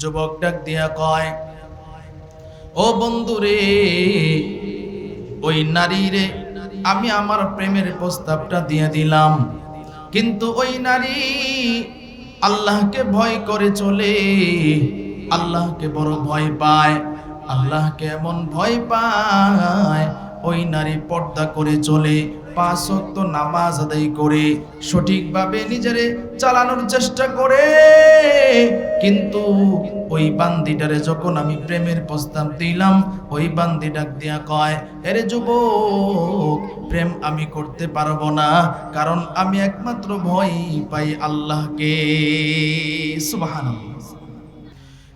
যুবক ডাক দিয়া কয়, ও বন্ধু রে ওই নারী রে আমি আমার প্রেমের প্রস্তাবটা দিয়ে দিলাম। কিন্তু ওই নারী আল্লাহকে ভয় করে চলে, আল্লাহকে বড় ভয় পায়, আল্লাহকে এমন ভয় পায়, ওই নারী পর্দা করে চলে। পাঁচ ওয়াক্ত নামাজ আদায় করে, সঠিকভাবে নিজেরে চালানোর চেষ্টা করে। কিন্তু ওই বান্দিটারে যখন আমি প্রেমের প্রস্তাব দিলাম, ওই বান্দি ডাক দিয়া কয়, এরে যুবক, প্রেম আমি করতে পারব না, কারণ আমি একমাত্র ভয় পাই আল্লাহকে। সুবহানাল্লাহ।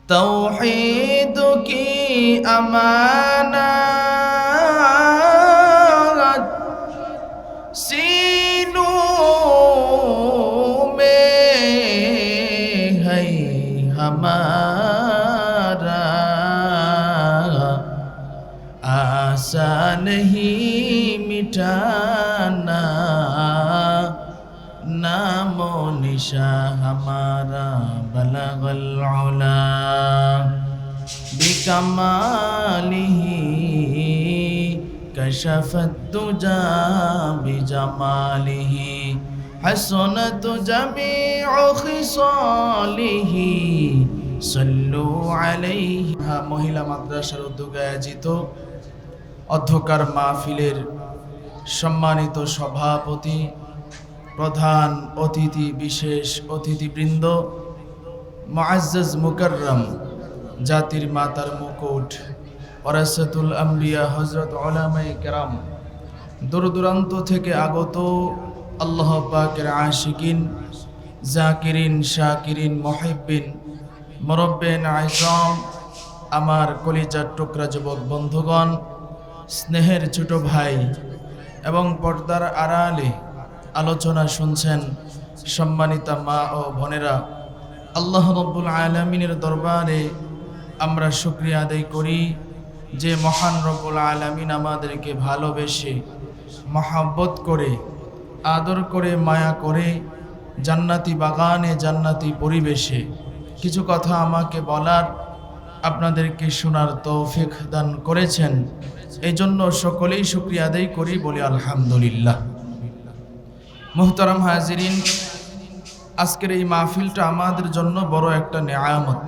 তৌহিদ কি আমানা। हमारा आशा नहीं मिटाना नाम निशा हमारा बलगल बिकमालिही كشف الدجى بجماله حسنت جميع خصاله হ্যাঁ, মহিলা মাদ্রাসার উদ্যোগে আয়োজিত অধ্যকার মাহফিলের সম্মানিত সভাপতি, প্রধান অতিথি, বিশেষ অতিথিবৃন্দ, মুআজ্জাজ মুকাররম, জাতির মাতার মুকুট অরাসুল আম্বিয়া হজরত ওলামাই কেরাম দূর দূরান্ত থেকে আগত আল্লাহ পাকের আশিকিন, জাকিরিন, শাকিরিন মহিবিন মরব্বেন আইজম, আমার কলিজার টুকরা যুবক বন্ধুগণ, স্নেহের ছোট ভাই এবং পর্দার আড়ালে আলোচনা শুনছেন সম্মানিতা মা ও বোনেরা। আল্লাহ রব্বুল আলমিনের দরবারে আমরা শুক্রিয়া আদায় করি যে মহান রব্বুল আলমিন আমাদেরকে ভালোবেসে, মহাব্বত করে, আদর করে, মায়া করে জান্নাতি বাগানে জান্নাতি পরিবেশে কিছু কথা আমাকে বলার, আপনাদেরকে শোনার তৌফিক দান করেছেন। এই জন্য সকলেই শুক্রিয়া আদায় করি বলি আলহামদুলিল্লাহ। মোহতারাম হাজিরিন, আজকের এই মাহফিলটা আমাদের জন্য বড় একটা নেয়ামত।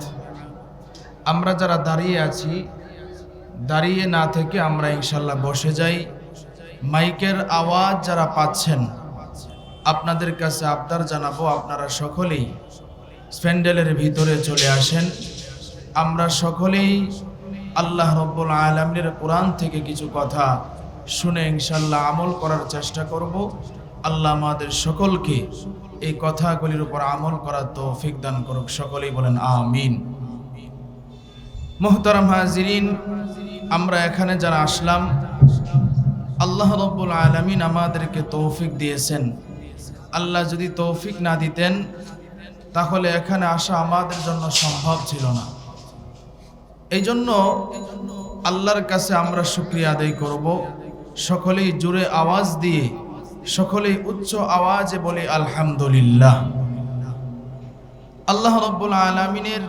আমরা যারা দাঁড়িয়ে আছি, দাঁড়িয়ে না থেকে আমরা ইনশাল্লাহ বসে যাই। মাইকের আওয়াজ যারা পাচ্ছেন, আপনাদের কাছে আবদার জানাব আপনারা সকলেই। স্প্যান্ডেলের ভিতরে চলে আসেন। আমরা সকলেই আল্লাহ রব্বুল আলমের কোরআন থেকে কিছু কথা শুনে ইনশাল্লাহ আমল করার চেষ্টা করব। আল্লাহ আমাদের সকলকে এই কথাগুলির উপর আমল করার তৌফিক দান করুক। সকলেই বলেন আমিন। মোহতারাম হাজিরিন, আমরা এখানে যারা আসলাম, আল্লাহ রব্বুল আলমিন আমাদেরকে তৌফিক দিয়েছেন। আল্লাহ যদি তৌফিক না দিতেন তাহলে এখানে আসা আমাদের জন্য সম্ভব ছিল না। এই জন্য আল্লাহর কাছে আমরা শুক্রিয়া আদায় করব। সকলেই জুড়ে আওয়াজ দিয়ে, সকলেই উচ্চ আওয়াজে বলে আলহামদুলিল্লাহ। আল্লাহ রব্বুল আলমিনের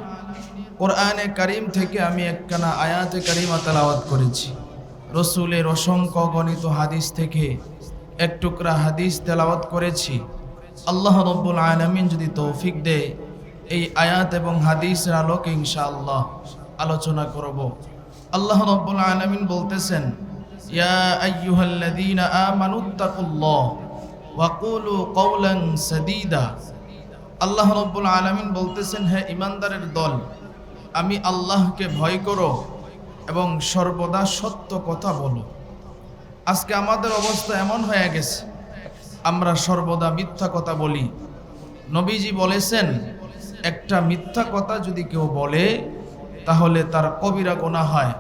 কোরআনে কারিম থেকে আমি একখানা আয়াতে কারিমা তালাওয়াত করেছি। রসুলের অসংখ্য গণিত হাদিস থেকে এক টুকরা হাদিস তেলাওয়াত করেছি। আল্লাহ রব্বুল আলমিন যদি তৌফিক দেয়, এই আয়াত এবং হাদিসের আলোকে ইনশাআল্লাহ আলোচনা করব। আল্লাহ রব্বুল আলমিন বলতেছেন, ইয়া আইয়ুহাল্লাযীনা আমানুত্তাকুল্লাহ ওয়া কুলু কওলান সাদীদা। আল্লাহ রব্বুল আলমিন বলতেছেন, হে ইমানদারের দল, আমি আল্লাহকে ভয় করো এবং সর্বদা সত্য কথা বলো। আজকে আমাদের অবস্থা এমন হয়ে গেছে আমরা সর্বদা মিথ্যা কথা বলি। নবীজি বলেছেন, একটা মিথ্যা কথা যদি কেউ বলে, তাহলে তার কবিরা গোনা হয়।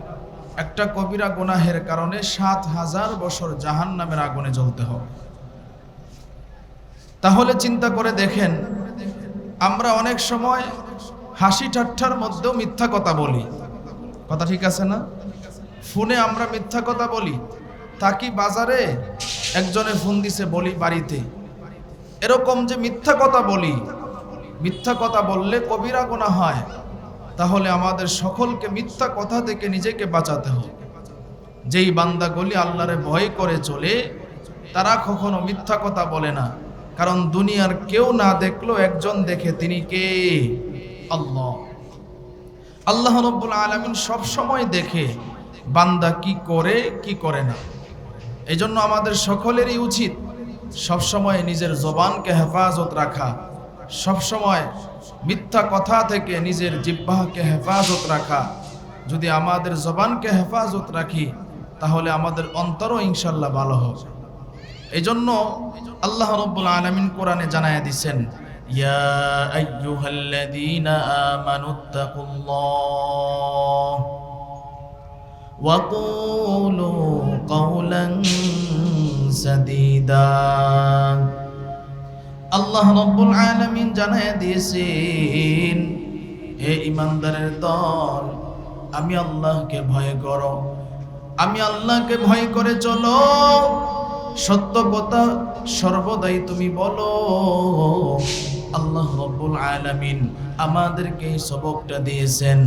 একটা কবিরা গোনাহের কারণে সাত হাজার বছর জাহান নামের আগুনে জ্বলতে হবে। তাহলে চিন্তা করে দেখেন, আমরা অনেক সময় হাসি ঠাট্টার মধ্যেও মিথ্যা কথা বলি। কথা ঠিক আছে না? ফোনে আমরা মিথ্যা কথা বলি। তা কি বাজারে? একজনে ফোন দিছে, বলি বাড়িতে। এরকম যে মিথ্যা কথা বলি, মিথ্যা কথা বললে কবিরা গোনা হয়। তাহলে আমাদের সকলকে মিথ্যা কথা থেকে নিজেকে বাঁচাতে হবে। যেই বান্দাগুলি আল্লাহরে ভয় করে চলে, তারা কখনো মিথ্যা কথা বলে না। কারণ দুনিয়ার কেউ না দেখল একজন দেখে তিনি কে? আল্লাহ। আল্লাহ রব্বুল আলমিন সব সময় দেখে বান্দা কি করে কি করে না। এই জন্য আমাদের সকলেরই উচিত সবসময় নিজের জবানকে হেফাজত রাখা, সবসময় মিথ্যা কথা থেকে নিজের জিব্বাহকে হেফাজত রাখা। যদি আমাদের জবানকে হেফাজত রাখি, তাহলে আমাদের অন্তরও ইনশাল্লাহ ভালো হবে। এই জন্য আল্লাহ রব্বুল আলমিন কোরআনে জানায় দিচ্ছেন ইয়া আইয়ুহাল্লাযীনা আমানুত্তাকুল্লাহ وقولوا قولا سديدا আল্লাহ রব্বুল আলামিন জানায় দিয়েছেন হে ইমানদারের দল আমি আল্লাহকে ভয় করো আমি আল্লাহকে ভয় করে চলো সত্য কথা সর্বদাই তুমি বলো আল্লাহ রব্বুল আলামিন আমাদেরকে এই সবকটা দিয়েছেন।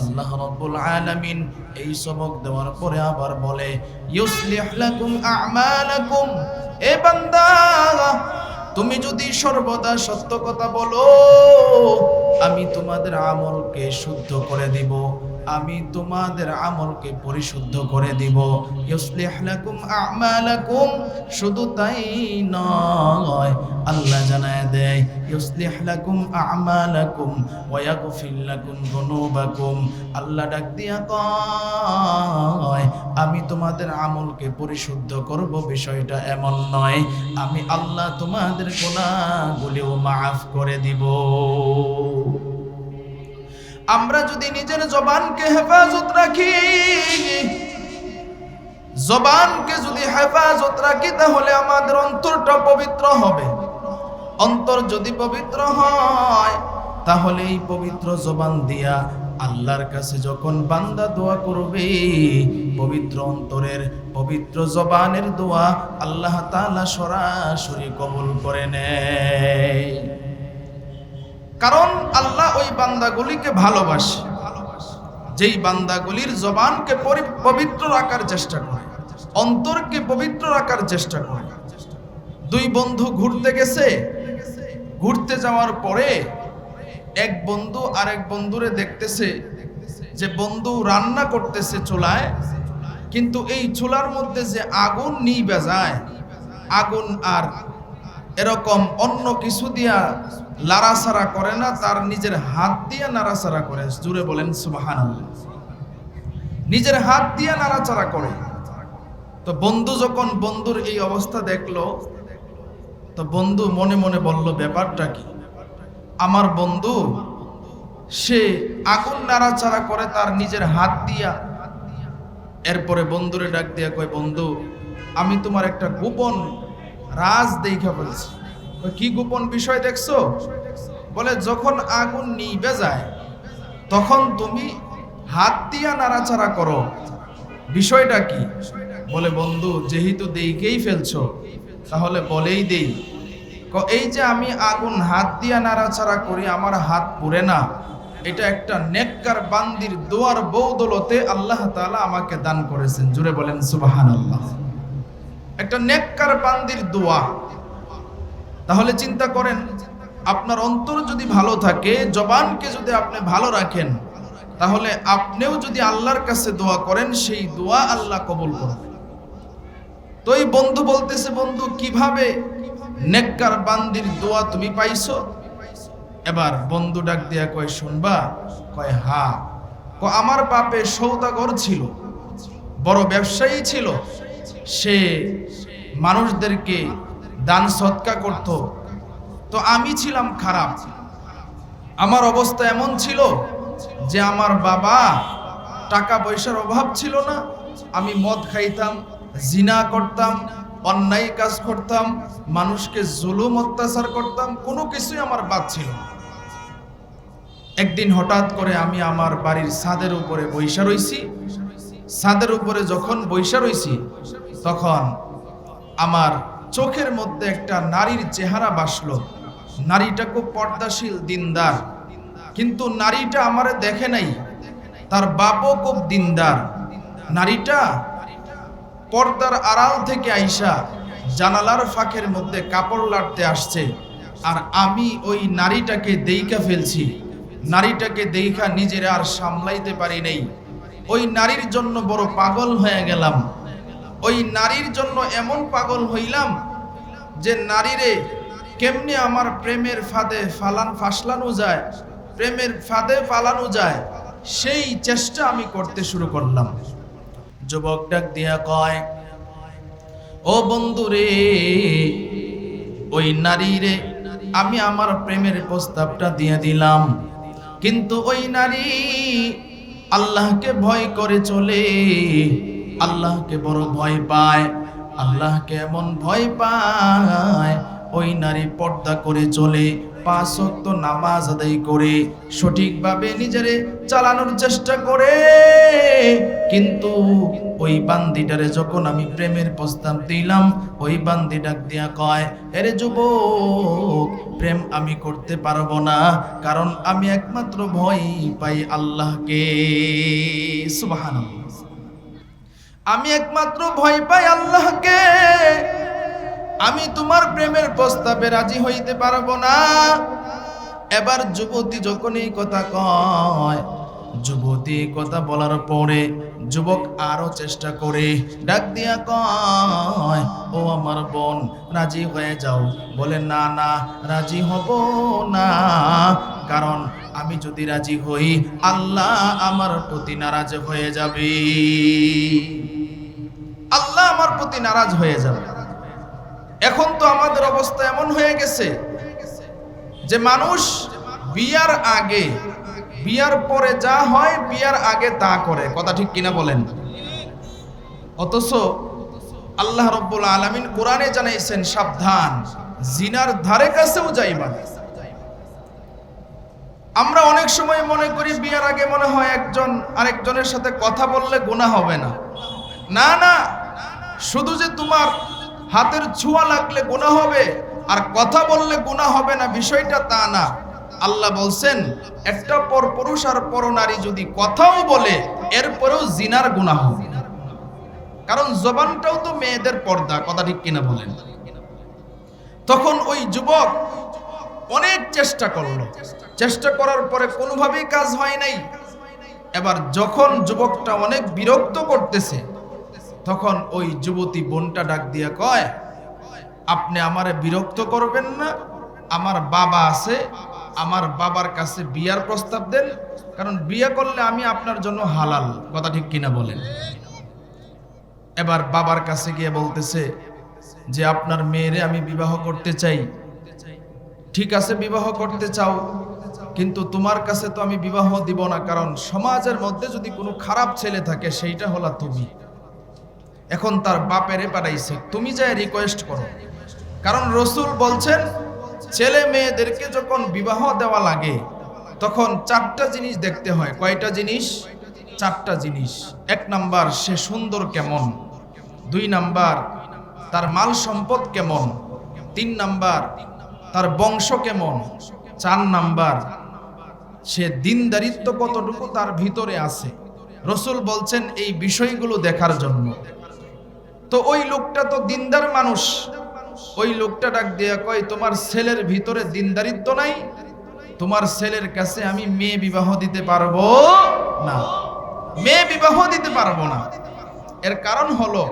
আল্লাহ রব্বুল আলামিন এই সবক দেওয়ার পরে আবার বলে, ইউসলিহ লাকুম আ'মালাকুম। এ বান্দা, তুমি যদি সর্বদা সত্য কথা বলো, আমি তোমাদের আমলকে শুদ্ধ করে দিব। আমি তোমাদের আমলকে পরিশুদ্ধ করে দিব। আ'মালাকুম, শুধু তাই নয়, আল্লাহ জানায় দেয়, ইউসলিহ লাকুম আ'মালাকুম ওয়া ইয়াগফির আল্লাহ ডাক দিয়া কয়, আমি তোমাদের আমলকে পরিশুদ্ধ করব, বিষয়টা এমন নয়, আমি আল্লাহ তোমাদের গুনাহগুলিও মাফ করে দিব। আমরা যদি নিজের জবানকে হেফাজত রাখি, জবানকে যদি হেফাজত রাখি, তাহলে আমাদের অন্তরটা পবিত্র হবে। অন্তর যদি পবিত্র হয়, তাহলে এই পবিত্র জবান দিয়া আল্লাহর কাছে যখন বান্দা দোয়া করবে, পবিত্র অন্তরের পবিত্র জবানের দোয়া আল্লাহ তাআলা সরাসরি কবুল করে নেয়। কারণ আল্লাহ ওই বান্দাগুলিকে ভালোবাসে। যেই বান্দাগুলির জবানকে পবিত্র রাখার চেষ্টা করে, অন্তরকে পবিত্র রাখার চেষ্টা করে। দুই বন্ধু ঘুরতে গেছে, ঘুরতে যাওয়ার পরে এক বন্ধু আরেক বন্ধুরে দেখতেছে যে বন্ধু রান্না করতেছে চুলায়, কিন্তু এই চুলার মধ্যে যে আগুন নিবে যায়, আগুন আর এরকম অন্য কিছু দিয়া লাড়াছাড়া করে না, তার নিজের হাত দিয়ে নাড়াচাড়া করে। জুড়ে বলেন সুবাহান নিজের হাত দিয়ে নাড়াচাড়া করে। তো বন্ধু যখন বন্ধুর এই অবস্থা দেখল, তো বন্ধু মনে মনে বলল, ব্যাপারটা কি? আমার বন্ধু, সে আগুন নাড়াচাড়া করে তার নিজের হাত দিয়া। এরপরে বন্ধুরে ডাক দিয়া কয়, বন্ধু, আমি তোমার একটা গোপন রাজ দেখা বলছি কি গোপন বিষয় দেখছ? বলে, যখন আগুন নিবে যায়, তখন তুমি হাত দিয়া নাড়াচাড়া করো। বিষয়টা কি? বলে, বন্ধু, যেহেতু দেইকেই ফেলছো, তাহলে বলেই দেই। এই যে আমি আগুন হাত দিয়া নাড়াচাড়া করি, আমার হাত পুড়ে না। এটা একটা নেককার বান্দির দোয়ার বৌদলতে আল্লাহ তাআলা আমাকে দান করেছেন। জুড়ে বলেন সুবাহান আল্লাহ একটা নেককার বান্দির দোয়া। তাহলে চিন্তা করেন, আপনার অন্তর যদি ভালো থাকে, জবানকে যদি আপনি ভালো রাখেন, তাহলে আপনিও যদি আল্লাহর কাছে দোয়া করেন, সেই দোয়া আল্লাহ কবুল করবে। তো এই বন্ধু বলতেছে, বন্ধু, কীভাবে নেককার বান্দির দোয়া তুমি পাইছো? এবার বন্ধু ডাক দিয়া কয়, শুনবা? কয়, হা। ক আমার বাপে সৌদাগর ছিল, বড় ব্যবসায়ী ছিল। সে মানুষদেরকে দান সৎকা করত। তো আমি ছিলাম খারাপ। আমার অবস্থা এমন ছিল যে আমার বাবা টাকা পয়সার অভাব ছিল না। আমি মদ খাইতাম, জিনা করতাম, অন্যায় কাজ করতাম, মানুষকে জুলুম অত্যাচার করতাম, কোনো কিছুই আমার বাদ ছিল না। একদিন হঠাৎ করে আমি আমার বাড়ির ছাদের উপরে বৈশা রইছি। ছাদের উপরে যখন বৈশা রইছি, তখন আমার চোখের মধ্যে একটা নারীর চেহারা বাসলো। নারীটা খুব পর্দাশীল, দিনদার। কিন্তু নারীটা আমারে দেখে নাই। তার বাপও খুব দিনদার। নারীটা পর্দার আড়াল থেকে আইসা জানালার ফাঁকের মধ্যে কাপড় লাড়তে আসছে। আর আমি ওই নারীটাকে দেইকা ফেলছি। নারীটাকে দেইখা নিজেরা আর সামলাইতে পারি নাই। ওই নারীর জন্য বড় পাগল হয়ে গেলাম। ওই নারীর জন্য এমন পাগল হইলাম যে নারীরে কেমনে আমার প্রেমের ফাঁদে ফালান ফাসলানো যায়, প্রেমের ফাঁদে ফালানো যায়, সেই চেষ্টা আমি করতে শুরু করলাম। যুবক ডাক দিয়া কয়, ও বন্ধু রে ওই নারী রে আমি আমার প্রেমের প্রস্তাবটা দিয়ে দিলাম। কিন্তু ওই নারী আল্লাহকে ভয় করে চলে। আল্লাহকে বড় ভয় পায়, আল্লাহকে এমন ভয় পায়, ওই নারী পর্দা করে চলে, পাঁচ ওয়াক্ত নামাজ আদায় করে, সঠিকভাবে নিজেরে চালানোর চেষ্টা করে। কিন্তু ওই বান্দিটারে যখন আমি প্রেমের প্রস্তাব দিলাম, ওই বান্দি ডাক দিয়া কয়, এরে যুবক, প্রেম আমি করতে পারব না, কারণ আমি একমাত্র ভয় পাই আল্লাহকে। সুবহানাল্লাহ। আমি একমাত্র ভয় পাই আল্লাহকে। আমি তোমার প্রেমের প্রস্তাবে রাজি হইতে পারব না। এবার যুবতী যখন এই কথা কয়, যুবতী কথা বলার পরে যুবক আরও চেষ্টা করে, ডাক দিয়া কয়, ও আমার বোন, রাজি হয়ে যাও। বলে, না না, রাজি হব না। কারণ আমি যদি রাজি হই, আল্লাহ আমার প্রতি নারাজ হয়ে যাবে। আল্লাহ আমার প্রতি নারাজ হয়ে যাবে এখন তো আমাদের অবস্থা এমন হয়ে গেছে যে মানুষ বিয়ার আগে, বিয়ার পরে যা হয়, বিয়ার আগে তা করে। কথা ঠিক কিনা বলেন? অথচ আল্লাহ রব্বুল আলমিন কোরআনে জানাইছেন সাবধান, জিনার ধারে কাছেও যাইবা না। আমরা অনেক সময় মনে করি বিয়ার আগে মনে হয় একজন আরেকজনের সাথে কথা বললে গুনাহ হবে না। না না শুধু যে তোমার হাতের ছোঁয়া লাগলে গুনাহ হবে, আর কথা বললে গুণা হবে না, বিষয়টা তা না। আল্লাহ বলছেন, একটা পর পুরুষ আর পর নারী যদি কথাও বলে, এরপরেও জিনার গুনাহ হবে। কারণ জবানটাও তো মেয়েদের পর্দা, কথা ঠিক কিনা বলেন। তখন ওই যুবক অনেক চেষ্টা করল। চেষ্টা করার পরে কোনোভাবেই কাজ হয় নাই। এবার যখন যুবকটা অনেক বিরক্ত করতেছে তখন ওই যুবতী বোনটা ডাক দিয়া কয়, আপনি আমারে বিরক্ত করবেন না, আমার বাবা আছে, আমার বাবার কাছে বিয়ার প্রস্তাব দেন, কারণ বিয়ে করলে আমি আপনার জন্য হালাল। কথা ঠিক কিনা বলেন। এবার বাবার কাছে গিয়ে বলতেছে যে, আপনার মেয়েরে আমি বিবাহ করতে চাই। ঠিক আছে, বিবাহ করতে চাও, কিন্তু তোমার কাছে তো আমি বিবাহ দিব না, কারণ সমাজের মধ্যে যদি কোনো খারাপ ছেলে থাকে, সেইটা হলো তুমি। এখন তার বাপেরে পাঠাইছে। তুমি যাই রিকোয়েস্ট করো। কারণ রসুল বলছেন, ছেলে মেয়েদেরকে যখন বিবাহ দেওয়া লাগে, তখন চারটা জিনিস দেখতে হয়। কয়টা জিনিস? চারটা জিনিস। এক নাম্বার, সে সুন্দর কেমন? দুই নাম্বার, তার মাল সম্পদ কেমন? তিন নাম্বার, তার বংশ কেমন? চার নাম্বার, সে দিনদারিত্ব কতটুকু তার ভিতরে আছে? রসুল বলছেন, এই বিষয়গুলো দেখার জন্য। তো ওই লোকটা তো দিনদার মানুষ। ওই লোকটা ডাক দেয়া কয়, তোমার ছেলের ভিতরে দিনদারিত্ব নাই? তোমার ছেলের কাছে আমি মেয়ে বিবাহ দিতে পারব না। মেয়ে বিবাহ দিতে পারব না। এর কারণ হলো,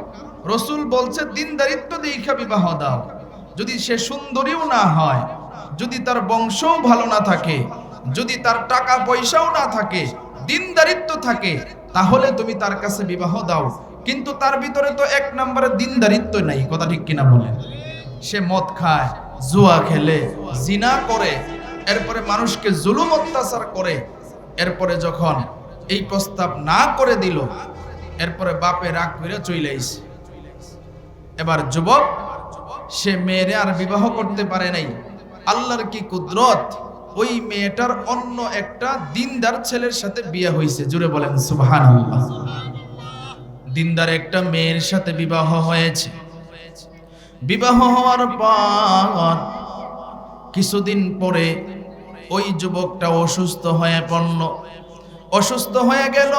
রসুল বলছে, দিনদারিত্ব দীক্ষা বিবাহ দাও। যদি সে সুন্দরীও না হয়, যদি তার বংশও ভালো না থাকে, যদি তার টাকা পয়সাও না থাকে, দিনদারিত্ব থাকে, তাহলে তুমি তার কাছে বিবাহ দাও। কিন্তু তার ভিতরে তো এক নম্বরে দিনদারিত্ব নাই, কথা ঠিক কিনা বলেন। সে মদ খায়, জুয়া খেলে, জিনা করে, এরপরে মানুষকে জুলুম অত্যাচার করে, এরপরে যখন এই প্রস্তাব না করে দিল, এরপরে বাপে রাগ করে চইলাইছে এবার যুবক, সে মেয়েরে আর বিবাহ করতে পারে নাই। আল্লাহর কি কুদরত? ওই মেয়েটার অন্য একটা দিনদার ছেলের সাথে বিয়ে হয়েছে জুড়ে বলেন, সুবহানাল্লাহ। দিনদার একটা মেয়ের সাথে বিবাহ হয়েছে। বিবাহ হওয়ার পর কিছুদিন পরে ওই যুবকটা অসুস্থ হয়ে পড়ল। অসুস্থ হয়ে গেল।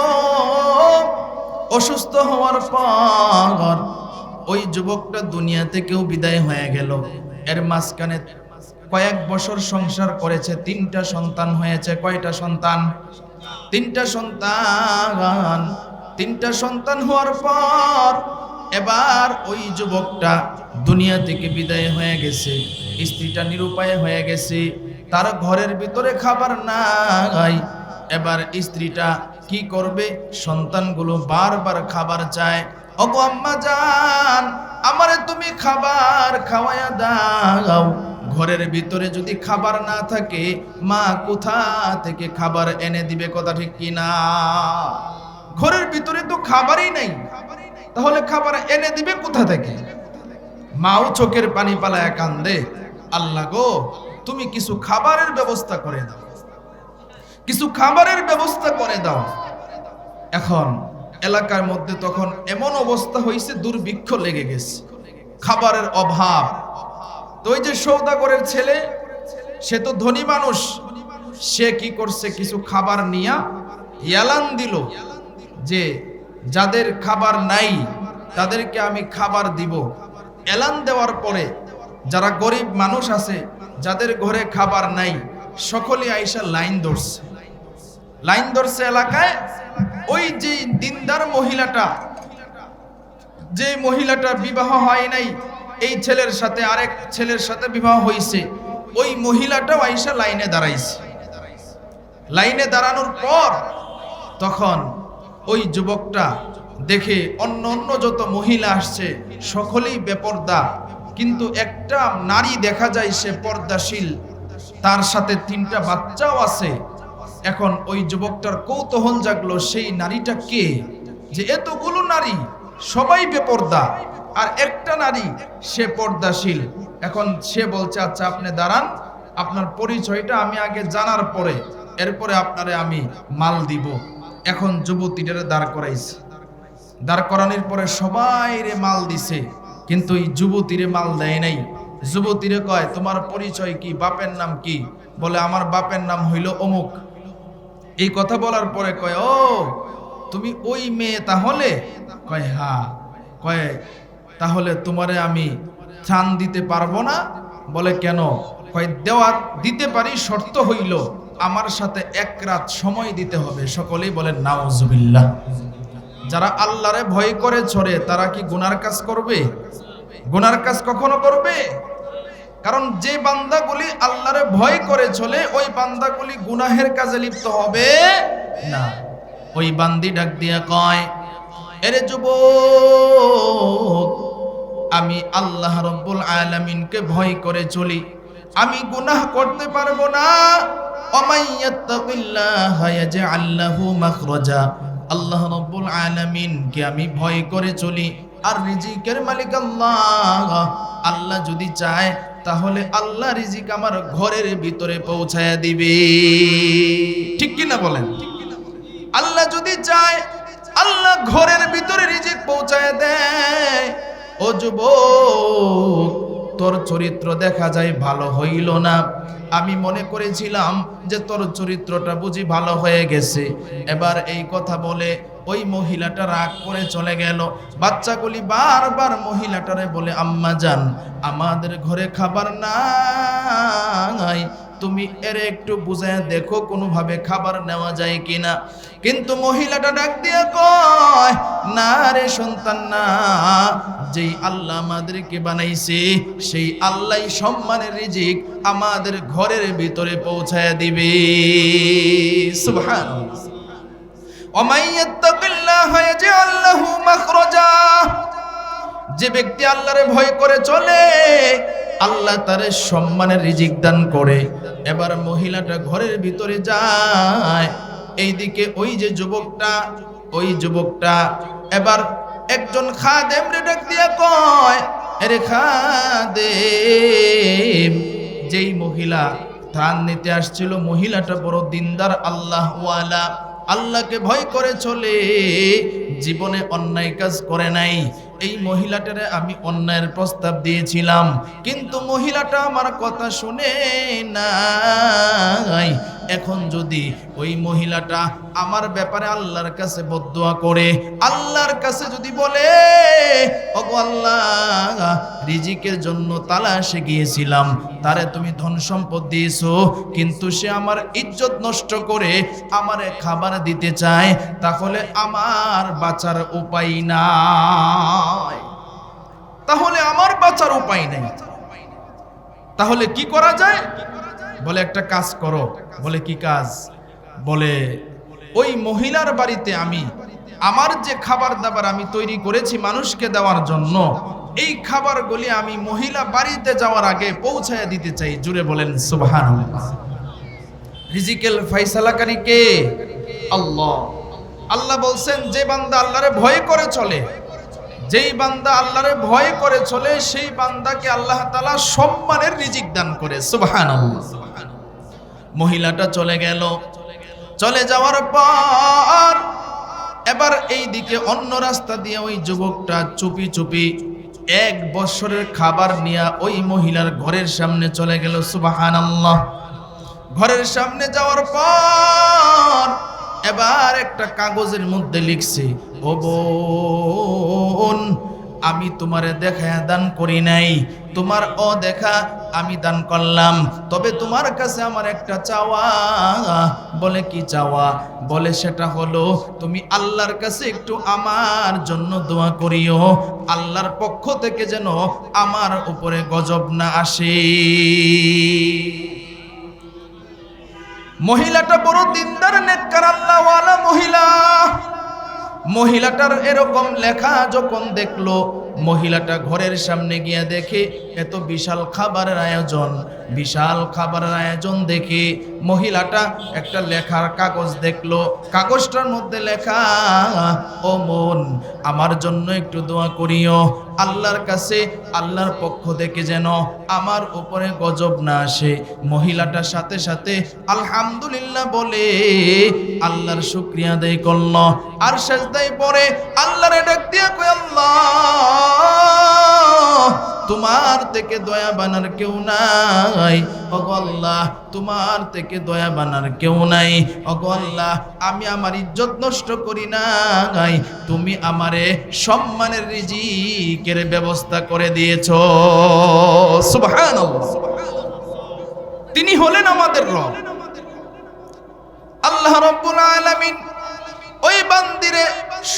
অসুস্থ হওয়ার পর ওই যুবকটা দুনিয়া থেকেও বিদায় হয়ে গেল। এর মাঝখানে কয়েক বছর সংসার করেছে, তিনটা সন্তান হয়েছে, কয়টা সন্তান? তিনটা সন্তান। তিনটা সন্তান হওয়ার পর এবার ওই যুবকটা দুনিয়া থেকে বিদায় হয়ে গেছে, স্ত্রীটা নিরুপায় হয়ে গেছে, তার ঘরের ভিতরে খাবার নাই। এবার স্ত্রীটা কি করবে? সন্তানগুলো বারবার খাবার চায়, ওগো আম্মা জান আমারে তুমি খাবার খাওয়ায়া দাও। ঘরের ভিতরে যদি খাবার না থাকে, মা কোথা থেকে খাবার এনে দিবে? কথা ঠিক কিনা? ঘরের ভিতরে তো খাবারই নাই। তাহলে খাবার এনে দিবে কোথা থেকে? মাও চোখের পানি পালায় কান্দে। আল্লাহ গো, তুমি কিছু খাবারের ব্যবস্থা করে দাও। কিছু খাবারের ব্যবস্থা করে দাও। এখন এলাকার মধ্যে তখন এমন অবস্থা হয়েছে দুর্ভিক্ষ লেগে গেছে। খাবারের অভাব। তো ওই যে সৌদাগরের ছেলে, সে তো ধনী মানুষ। সে কি করছে? কিছু খাবার নিয়া ইয়ালান দিল। যে যাদের খাবার নাই, তাদেরকে আমি খাবার দিব। এলান দেওয়ার পরে যারা গরিব মানুষ আছে, যাদের ঘরে খাবার নাই, সকলে আইসা লাইন ধরছে। লাইন ধরছে এলাকায়, ওই যে দিনদার মহিলাটা, যে মহিলাটা বিবাহ হয় নাই, এই ছেলের সাথে আরেক ছেলের সাথে বিবাহ হয়েছে ওই মহিলাটাও আইসা লাইনে দাঁড়াইছে। লাইনে দাঁড়ানোর পর তখন ওই যুবকটা দেখে অন্য অন্য যত মহিলা আসছে, সকলেই বেপর্দা। কিন্তু একটা নারী দেখা যায় সে পর্দাশীল। তার সাথে তিনটা বাচ্চাও আছে। এখন ওই যুবকটার কৌতূহল জাগলো, সেই নারীটা কে? যে এতগুলো নারী, সবাই বেপর্দা। আর একটা নারী, সে পর্দাশীল। এখন সে বলছে আচ্ছা আপনি দাঁড়ান। আপনার পরিচয়টা আমি আগে জানার পরে, এরপরে আপনারে আমি মাল দিব। এখন যুবতীটারে দাঁড় করাইছে। দাঁড় করানোর পরে সবাই রে মাল দিছে, কিন্তু এই যুবতীরে মাল দেয় নাই। যুবতীরে কয়, তোমার পরিচয় কি? বাপের নাম কি? বলে, আমার বাপের নাম হইল অমুক। এই কথা বলার পরে কয়, ও, তুমি ওই মেয়ে তাহলে? কয় হ্যাঁ কয়, তাহলে তোমারে আমি ত্রাণ দিতে পারব না? বলে, কেন? কয় দেওয়ার দিতে পারি, শর্ত হইল। আমার সাথে এক রাত সময় দিতে হবে। সকলেই বলেন, নাউজুবিল্লাহ। যারা আল্লাহরে ভয় করে ছড়ে, তারা কি গুনার কাজ করবে? গুনার কাজ কখনো করবে? কারণ যে বান্দাগুলি আল্লাহরে ভয় করে চলে, ওই বান্দাগুলি গুনাহের কাজে লিপ্ত হবে না। ওই বান্দি ডাক দিয়া কয়, এরে যুবক, আমি আল্লাহ রব্বুল আলামিনকে ভয় করে চলি। আমি গুনাহ করতে পারব না। আল্লাহ রব্বুল আলামিনকে আমি ভয় করে চলি। আর রিজিকের মালিক আল্লাহ। আল্লাহ যদি চায়, তাহলে আল্লাহ রিজিক আমার ঘরের ভিতরে পৌঁছায়া দিবে। ঠিক কি না বলেন? আল্লাহ যদি চায়, আল্লাহ ঘরের ভিতরে রিজিক পৌঁছায় দেয়। ও যুবক তোর চরিত্র দেখা যায় ভালো হইল না। আমি মনে করেছিলাম যে তোর চরিত্রটা বুঝি ভালো হয়ে গেছে। এবার এই কথা বলে ওই মহিলাটা রাগ করে চলে গেল। বাচ্চাগুলি বারবার মহিলাটারে বলে, আম্মা যান আমাদের ঘরে খাবার নাই। তুমি এর একটু বুঝায় দেখো কোনোভাবে খাবার নেওয়া যায় কিনা। কিন্তু মহিলাটা ডাক দিয়ে কয়, না রে সন্তান, না। যেই আল্লাহ আমাদেরকে বানাইছে, সেই আল্লাহ সম্মানের রিজিক আমাদের ঘরের ভিতরে পৌঁছায় দিবে। মাখরাজা। যে ব্যক্তি আল্লাহরে ভয় করে চলে, আল্লাহ তার সম্মানের রিজিক দান করে। এবার মহিলাটা ঘরের ভিতরে যায়। এইদিকে ওই যে যুবকটা, ওই যুবকটা এবার একজন খাদেম রে ডাক দিয়া কয় আরে খাদেম, যেই মহিলা ত্রাণ নিতে আসছিল, মহিলাটা বড় দিনদার আল্লাহ ওয়ালা আল্লাহকে ভয় করে চলে, জীবনে অন্যায় কাজ করে নাই। এই মহিলাটারে আমি অন্যায়ের প্রস্তাব দিয়েছিলাম। কিন্তু মহিলাটা আমার কথা শুনে নাই। এখন যদি ওই মহিলাটা আমার ব্যাপারে আল্লাহর কাছে বদুয়া করে, আল্লাহর কাছে যদি বলে, ওগো আল্লাহ, রিজিকের জন্য তালাশে গিয়েছিলাম, তারে তুমি ধন সম্পদ দিয়েছ, কিন্তু সে আমার ইজ্জত নষ্ট করে আমারে খাবার দিতে চায়, তাহলে আমার বাঁচার উপায় নাই তাহলে আমার বাঁচার উপায় নেই। তাহলে কি করা যায়? বলে, একটা কাজ করো। বলে, কি কাজ? বলে, ওই মহিলার বাড়িতে আমি আমার যে খাবার দাবার আমি তৈরি করেছি মানুষকে দেওয়ার জন্য, এই খাবারগুলি আমি মহিলা বাড়িতে যাওয়ার আগে পৌঁছায় দিতে চাই। জুড়ে বলেন সুবহান রিজিকেল ফাইসালাকারী কে? আল্লাহ। আল্লাহ বলছেন, যে বান্দা আল্লাহরে ভয় করে চলে যেই বান্দা আল্লাহরে ভয় করে চলে, সেই বান্দাকে আল্লাহ তাআলা সম্মানের রিজিক দান করে। সুবহানাল্লাহ। মহিলাটা চলে গেল। চলে যাওয়ার পর এবার এই দিকে অন্য রাস্তা দিয়ে ওই যুবকটা চুপি চুপি এক বছরের খাবার নিয়ে ওই মহিলার ঘরের সামনে চলে গেল। সুবাহান আল্লাহ ঘরের সামনে যাওয়ার পর এবার একটা কাগজের মধ্যে লিখছে, ও বোন, আমি তোমারে দেখায় দান করি নাই। তোমার অ দেখা আমি দান করলাম। তবে তোমার কাছে আমার একটা চাওয়া। বলে কি চাওয়া? বলে সেটা হলো, তুমি আল্লাহর কাছে একটু আমার জন্য দোয়া করিও। আল্লাহর পক্ষ থেকে যেন আমার উপরে গজব না আসে। মহিলাটা বড় দিনদার, নেককার, আল্লাহওয়ালা মহিলা। মহিলাটার এরকম লেখা যখন দেখল, মহিলাটা ঘরের সামনে গিয়ে দেখে এত বিশাল খাবারের আয়োজন। বিশাল খাবারের আয়োজন দেখে মহিলাটা একটা লেখার কাগজ দেখল। কাগজটার মধ্যে লেখা, ও মন আমার জন্য একটু দোয়া করিও। আল্লাহর কাছে, আল্লাহর পক্ষ থেকে যেন আমার উপরে গজব না আসে। মহিলাটার সাথে সাথে আলহামদুলিল্লাহ বলে, আল্লাহর শুক্রিয়া আদায় করল। আর সেজদাই পরে আল্লাহরে ডাক দিয়া কই তোমার থেকে দয়া বানার কেউ নাই। ওগো আল্লাহ, তোমার থেকে দয়া বানার কেউ নাই। ওগো আল্লাহ, আমি আমার ইজ্জত নষ্ট করি নাই। তুমি আমারে সম্মানের রিজিকের ব্যবস্থা করে দিয়েছ। সুবহান তিনি হলেন আমাদের রব। আল্লাহ রব্বুল আলামিন ওই বান্দিরে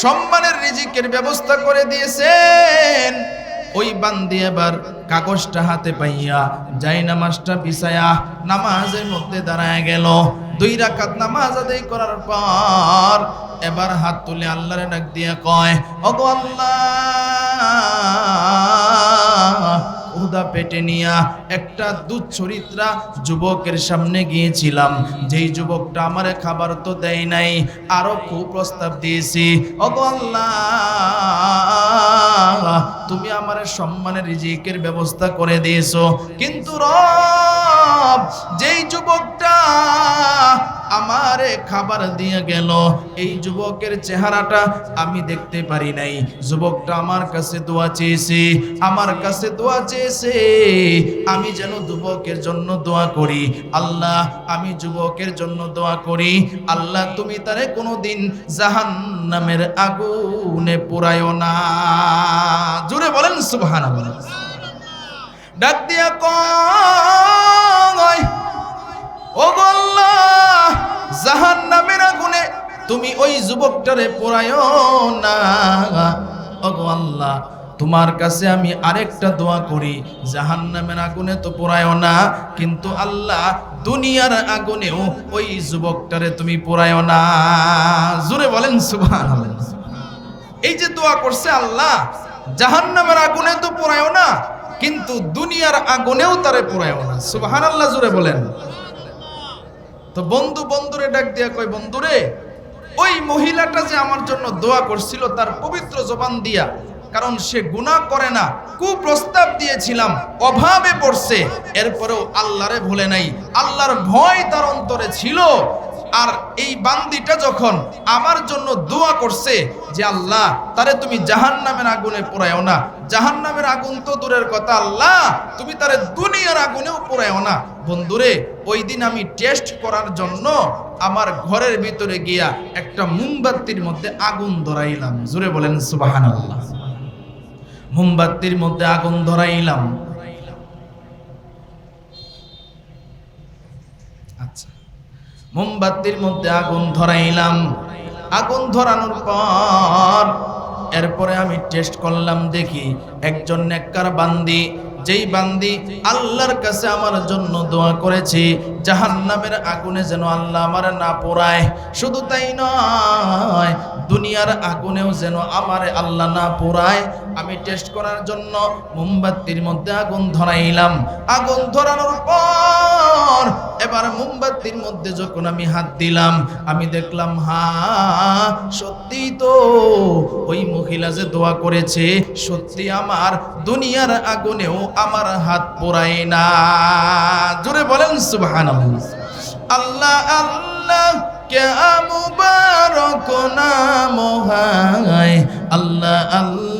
সম্মানের রিজিকের ব্যবস্থা করে দিয়েছেন। ওই বান্দি এবার কাগজটা হাতে পাইয়া যাই নামাজটা পিছায়া নামাজের মধ্যে দাঁড়ায় গেল। দুই রাকাত নামাজ আদায় করার পর এবার হাত তুলে আল্লাহরে ডাক দিয়া কয়, ওগো আল্লাহ! উদা পেটে নিয়া একটা দুধ চরিত্রা যুবকের সামনে গিয়েছিলাম। যেই যুবকটা আমার খাবার তো দেয় নাই, আরও খুব প্রস্তাব দিয়েছি, ওগো আল্লাহ, তুমি আমার সম্মানের রিজিকের ব্যবস্থা করে দিয়েছ, কিন্তু রব যেই যুবকটা আমারে খাবার দিয়ে গেল, এই যুবকের চেহারাটা আমি দেখতে পারি নাই। যুবকটা আমার কাছে দোয়া চেয়েছে, আমার কাছে দোয়া চেয়েছে, আমি যেন যুবকের জন্য দোয়া করি। আল্লাহ, আমি যুবকের জন্য দোয়া করি। আল্লাহ, তুমি তারে কোনোদিন জাহান নামের আগুনে পুরায়ও না। জুড়ে বলেন সুবহানাল্লাহ। ডাক দিয়া কয় ও আল্লাহ জাহান নামের আগুনে তুমি ওই যুবকটারে পোড়ায় না। ওগো আল্লাহ, তোমার কাছে আমি আরেকটা দোয়া করি জাহান নামের আগুনে তো পোড়ায় না, কিন্তু আল্লাহ দুনিয়ার আগুনেও ওই যুবকটারে তুমি পোড়ায় না। জুড়ে বলেন সুবহান এই যে দোয়া করছে আল্লাহ জাহান নামের আগুনে তো পোড়ায় না, কিন্তু দুনিয়ার আগুনেও তারে পোড়ায় না। সুবহান আল্লাহ জুড়ে বলেন। তো বন্ধু বন্ধুরে ডাক দিয়া কয়, বন্ধুরে, ওই মহিলাটা যে আমার জন্য দোয়া করছিল তার পবিত্র জবান দিয়া, কারণ সে গুনাহ করে না, কুপ্রস্তাব দিয়েছিলাম, অভাবে পড়ছে, এরপরেও আল্লাহরে ভুলে নাই, আল্লাহর ভয় তার অন্তরে ছিল, আর এই বান্দিটা যখন আমার জন্য দোয়া করছে যে, আল্লাহ, তারে তুমি জাহান নামের আগুনে পোড়ায়ও না জাহান নামের আগুন তো দূরের কথা, আল্লাহ, তুমি তারে দুনিয়ার আগুনেও পোড়ায়ও না বন্ধুরে, ওই দিন আমি টেস্ট করার জন্য আমার ঘরের ভিতরে গিয়া একটা মোমবাতির মধ্যে আগুন ধরাইলাম। জুড়ে বলেন সুবাহান আল্লাহ মোমবাতির মধ্যে আগুন ধরাইলাম। আচ্ছা। মোমবাতির মধ্যে আগুন ধরাইলাম। আগুন ধরানোর পর এরপরে আমি টেস্ট করলাম দেখি একজন নেককার বান্দি যেই বান্দি আল্লাহর কাছে আমার জন্য দোয়া করেছে জাহান্নামের আগুনে যেন আল্লাহ আমার না পোড়ায়। শুধু তাই নয়, দুনিয়ার আগুনেও যেন আমার আল্লাহ না পোড়ায়। আমি টেস্ট করার জন্য মোমবাতির মধ্যে আগুন ধরাইলাম। আগুন ধরানোর পর এবার মোমবাতির মধ্যে যখন আমি হাত দিলাম, আমি দেখলাম, হা, সত্যি তো ওই মহিলা যে দোয়া করেছে, সত্যি আমার দুনিয়ার আগুনেও আমার হাত পোড়ায় না। জোরে বলেন সুবহান আল্লাহ আল্লাহ কে মুবারক নাম হায়। আল্লাহ আল্লাহ।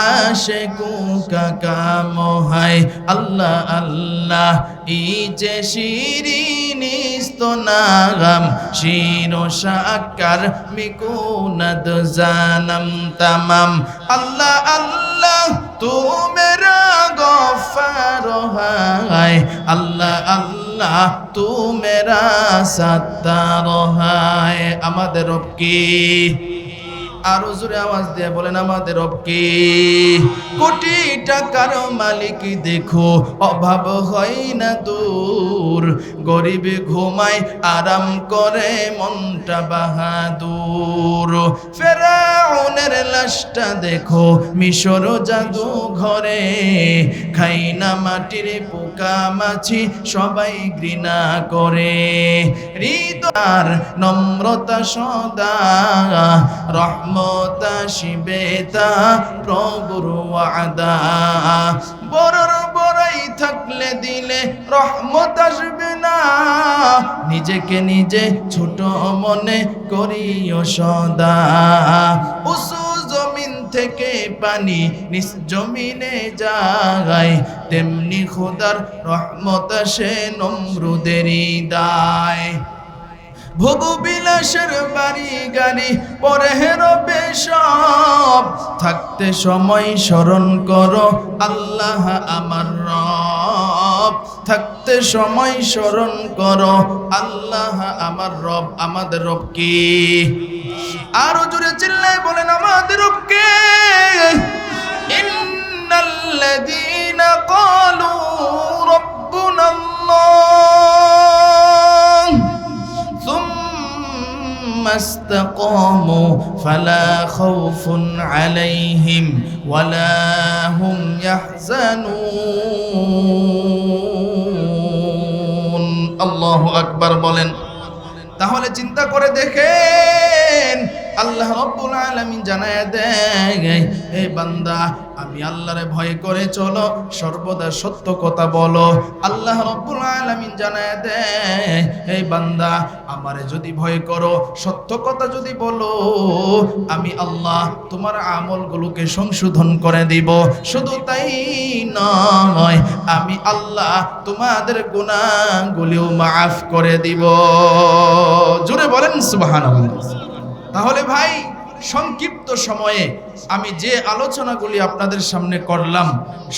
আশেকু কাকাম হায়। আল্লাহ আল্লাহ ই যে শিরিনিস্ত নাগাম, শিরো সাকার মিকুনাদ জানম তামাম। আল্লাহ আল্লাহ তু মেরা আল্লাহ আল্লাহ তু মেরা সত্তার আমাদের কি? আরও জোরে আওয়াজ দিয়ে বলেন, আমাদের রব কি? কোটি টাকার মালিক দেখো, অভাব হয় না দূর। গরিব ঘুমায়, আরাম করে, মনটা বাহাদুর। ফেরাউনের লাশটা দেখো, মিশর জাদু ঘরে। খাই না মাটির পোকা মাছি সবাই ঘৃণা করে। হৃদয়ার নম্রতা সদা। রহমতা শিবেতা প্রভুর ওয়াদা। বড়র বড়াই থাকলে দিলে রহমত আসবে না। নিজেকে নিজে ছোট মনে করিও সদা। উসু জমিন থেকে পানি নিজ জমিনে যায় তেমনি খোদার রহমত সে নমরুদেরই দায় ভোগ বিলাসের বাড়ি গাড়ি পরে রবে সব। থাকতে সময় স্মরণ করো আল্লাহ আমার রব। থাকতে সময় স্মরণ করো আল্লাহ আমার রব। আমাদের রব কি? আরও জোরে চিল্লায় বলেন, আমাদের রব কে? ইন্নাল্লাযীনা ক্বালু রাব্বুনা আল্লাহ ثم استقاموا فلا خوف عليهم ولا هم يحزنون الله أكبر বলেন তাহলে চিন্তা করে দেখেন আল্লাহ রব্বুল আলামিন জানায় দেয়, হে বান্দা, আমি আল্লাহরে ভয় করে চলো, সর্বদা সত্য কথা বলো। আল্লাহ রব্বুল আলামিন জানায় দেয়, হে বান্দা, আমারে যদি ভয় করো, সত্য কথা যদি বলো, আমি আল্লাহ তোমার আমলগুলোকে সংশোধন করে দিব। শুধু তাই নয়, আমি আল্লাহ তোমাদের গুনাহগুলিও মাফ করে দিব। জোরে বলেন সুবহানাল্লাহ। তাহলে ভাই, সংক্ষিপ্ত সময়ে আমি যে আলোচনাগুলি আপনাদের সামনে করলাম,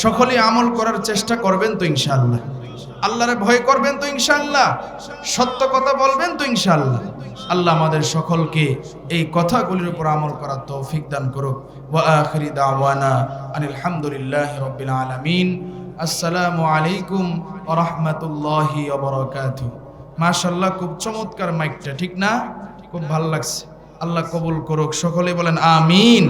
সকলে আমল করার চেষ্টা করবেন তো ইনশাআল্লাহ। আল্লাহরে ভয় করবেন তো ইনশাআল্লাহ, সত্য কথা বলবেন তো ইনশাআল্লাহ। আল্লাহ আমাদের সকলকে এই কথাগুলির উপর আমল করার তৌফিক দান করুক। ওয়া আখিরি দাওয়ানা আনিল হামদুলিল্লাহি রাব্বিল আলামিন। আসসালামু আলাইকুম রাহমাতুল্লাহি মাশাআল্লাহ, খুব চমৎকার মাইকটা, ঠিক না? খুব ভালো লাগছে। আল্লাহ কবুল করুক। সকলে বলেন আমিন।